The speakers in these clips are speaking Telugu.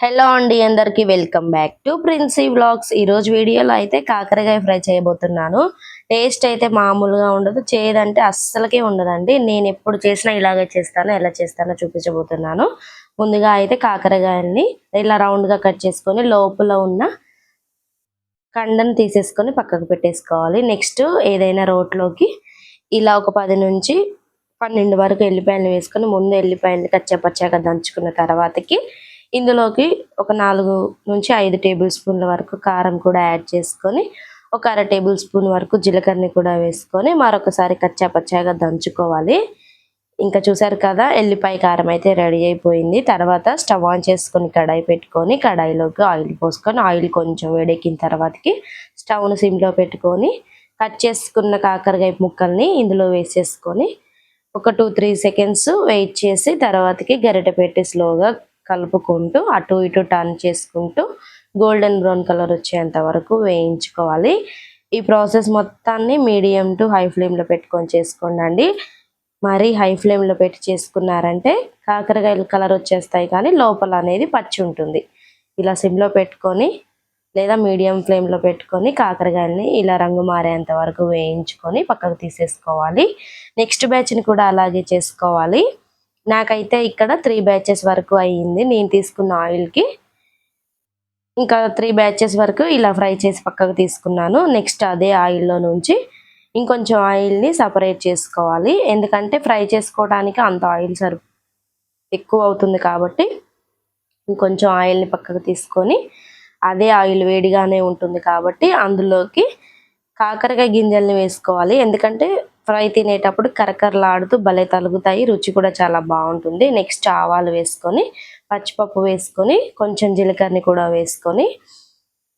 హలో అండి అందరికి welcome back to Princy vlogs. ఈరోజు వీడియోలో అయితే కాకరకాయ ఫ్రై చేయబోతున్నాను. టేస్ట్ అయితే మామూలుగా ఉండదు చేయదంటే అస్సలకే ఉండదండి. నేను ఎప్పుడు చేసినా ఇలాగే చేస్తాను ఎలా చేస్తానో చూపించబోతున్నాను. ముందుగా అయితే కాకరకాయల్ని ఇలా రౌండ్గా కట్ చేసుకొని లోపల ఉన్న కండను తీసేసుకొని పక్కకు పెట్టేసుకోవాలి. నెక్స్ట్ ఏదైనా రోట్లోకి ఇలా ఒక పది నుంచి పన్నెండు వరకు ఎల్లిపాయలు వేసుకొని ముందు ఎల్లిపాయలు కచ్చపచ్చాగా దంచుకున్న తర్వాతకి ఇందులోకి ఒక నాలుగు నుంచి ఐదు టేబుల్ స్పూన్ల వరకు కారం కూడా యాడ్ చేసుకొని ఒక అర టేబుల్ స్పూన్ వరకు జీలకర్రని కూడా వేసుకొని మరొకసారి కచ్చా పచ్చాగా దంచుకోవాలి. ఇంకా చూసారు కదా ఎల్లిపాయ కారం అయితే రెడీ అయిపోయింది. తర్వాత స్టవ్ ఆన్ చేసుకొని కడాయి పెట్టుకొని కడాయిలోకి ఆయిల్ పోసుకొని ఆయిల్ కొంచెం వేడెక్కిన తర్వాతకి స్టవ్ను సిమ్లో పెట్టుకొని కట్ చేసుకున్న కాకరకాయ ముక్కల్ని ఇందులో వేసేసుకొని ఒక టూ త్రీ సెకండ్స్ వెయిట్ చేసి తర్వాతకి గరిటె పెట్టి స్లోగా కలుపుకుంటూ అటు ఇటు టర్న్ చేసుకుంటూ గోల్డెన్ బ్రౌన్ కలర్ వచ్చేంత వరకు వేయించుకోవాలి. ఈ ప్రాసెస్ మొత్తాన్ని మీడియం టు హై ఫ్లేమ్లో పెట్టుకొని చేసుకోండి మరీ హై ఫ్లేమ్లో పెట్టి చేసుకున్నారంటే కాకరకాయలు కలర్ వచ్చేస్తాయి కానీ లోపల అనేది పచ్చి ఉంటుంది. ఇలా సిమ్లో పెట్టుకొని లేదా మీడియం ఫ్లేమ్లో పెట్టుకొని కాకరకాయలని ఇలా రంగు మారేంత వరకు వేయించుకొని పక్కకు తీసేసుకోవాలి. నెక్స్ట్ బ్యాచ్ని కూడా అలాగే చేసుకోవాలి. నాకైతే ఇక్కడ త్రీ బ్యాచెస్ వరకు అయ్యింది. నేను తీసుకున్న ఆయిల్కి ఇంకా త్రీ బ్యాచెస్ వరకు ఇలా ఫ్రై చేసి పక్కకు తీసుకున్నాను. నెక్స్ట్ అదే ఆయిల్లో నుంచి ఇంకొంచెం ఆయిల్ని సపరేట్ చేసుకోవాలి. ఎందుకంటే ఫ్రై చేసుకోవడానికి అంత ఆయిల్ సరి ఎక్కువ అవుతుంది కాబట్టి ఇంకొంచెం ఆయిల్ని పక్కకు తీసుకొని అదే ఆయిల్ వేడిగానే ఉంటుంది కాబట్టి అందులోకి కాకరకాయ గింజల్ని వేసుకోవాలి. ఎందుకంటే ఫ్రై తినేటప్పుడు కరకరలాడుతూ భలే తలుగుతాయి. రుచి కూడా చాలా బాగుంటుంది. నెక్స్ట్ ఆవాలు వేసుకొని పచ్చిపప్పు వేసుకొని కొంచెం జీలకర్రని కూడా వేసుకొని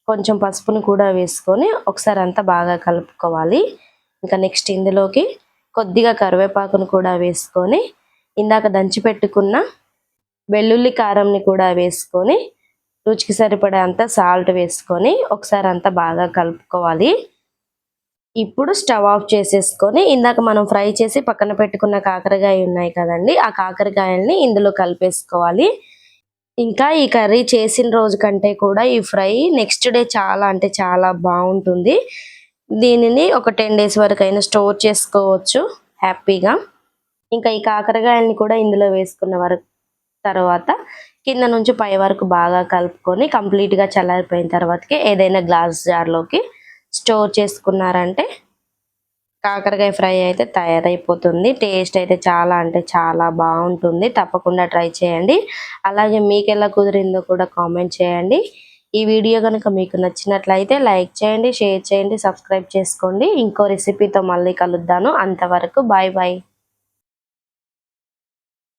కొంచెం పసుపుని కూడా వేసుకొని ఒకసారి అంతా బాగా కలుపుకోవాలి. ఇంకా నెక్స్ట్ ఇందులోకి కొద్దిగా కరివేపాకును కూడా వేసుకొని ఇందాక దంచి పెట్టుకున్న వెల్లుల్లి కారంని కూడా వేసుకొని రుచికి సరిపడే అంత సాల్ట్ వేసుకొని ఒకసారి అంతా బాగా కలుపుకోవాలి. ఇప్పుడు స్టవ్ ఆఫ్ చేసేసుకొని ఇందాక మనం ఫ్రై చేసి పక్కన పెట్టుకున్న కాకరకాయ ఉన్నాయి కదండి ఆ కాకరకాయల్ని ఇందులో కలిపేసుకోవాలి. ఇంకా ఈ కర్రీ చేసిన రోజు కంటే కూడా ఈ ఫ్రై నెక్స్ట్ డే చాలా అంటే చాలా బాగుంటుంది. దీనిని ఒక టెన్ డేస్ వరకు అయినా స్టోర్ చేసుకోవచ్చు హ్యాపీగా. ఇంకా ఈ కాకరకాయల్ని కూడా ఇందులో వేసుకున్న వరకు తర్వాత కింద నుంచి పై వరకు బాగా కలుపుకొని కంప్లీట్గా చల్లారిపోయిన తర్వాతకి ఏదైనా గ్లాస్ జార్లోకి స్టోర్ చేసుకున్నారంటే కాకరకాయ ఫ్రై అయితే తయారైపోతుంది. టేస్ట్ అయితే చాలా అంటే చాలా బాగుంటుంది. తప్పకుండా ట్రై చేయండి. అలాగే మీకు ఎలా కుదిరిందో కూడా కామెంట్ చేయండి. ఈ వీడియో కనుక మీకు నచ్చినట్లయితే లైక్ చేయండి షేర్ చేయండి సబ్స్క్రైబ్ చేసుకోండి. ఇంకో రెసిపీతో మళ్ళీ కలుద్దాను. అంతవరకు బాయ్ బాయ్.